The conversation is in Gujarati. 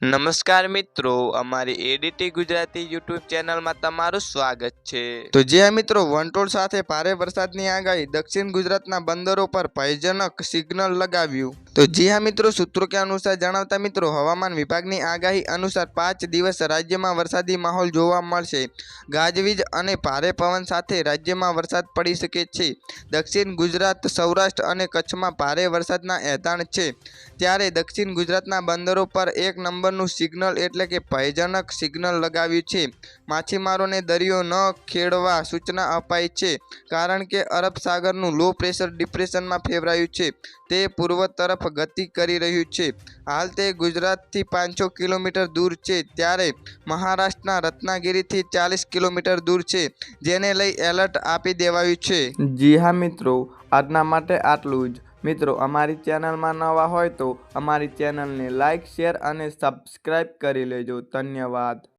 નમસ્કાર મિત્રો, અમારી એડીટી ગુજરાતી યુટ્યુબ ચેનલમાં તમારું સ્વાગત છે. તો જે મિત્રો વંટોળ સાથે ભારે વરસાદની આગાહી દક્ષિણ ગુજરાતના બંદરો પર ભયજનક સિગ્નલ લગાવ્યું. તો જી હા મિત્રો, સૂત્રો કે અનુસાર જણાવતા મિત્રો, હવામાન વિભાગની આગાહી અનુસાર પાંચ દિવસ રાજ્યમાં વરસાદી માહોલ જોવા મળશે. ગાજવીજ અને ભારે પવન સાથે રાજ્યમાં વરસાદ પડી શકે છે. દક્ષિણ ગુજરાત, સૌરાષ્ટ્ર અને કચ્છમાં ભારે વરસાદના એધાણ છે. ત્યારે દક્ષિણ ગુજરાતના બંદરો પર એક નંબરનું સિગ્નલ એટલે કે ભયજનક સિગ્નલ લગાવ્યું છે. માછીમારોને દરિયો ન ખેડવા સૂચના અપાઈ છે, કારણ કે અરબ સાગરનું લો પ્રેશર ડિપ્રેશનમાં ફેરવાયું છે. તે પૂર્વ તરફ ગતિ કરી રહ્યું છે. હાલ તે ગુજરાતથી પાંચસો કિલોમીટર દૂર છે, ત્યારે મહારાષ્ટ્રના રત્નાગીરીથી ચાલીસ કિલોમીટર દૂર છે, જેને લઈ એલર્ટ આપી દેવાયું છે. જી હા મિત્રો, આજના માટે આટલું જ. મિત્રો, અમારી ચેનલમાં નવા હોય તો અમારી ચેનલને લાઇક શેર અને સબસ્ક્રાઈબ કરી લેજો. ધન્યવાદ.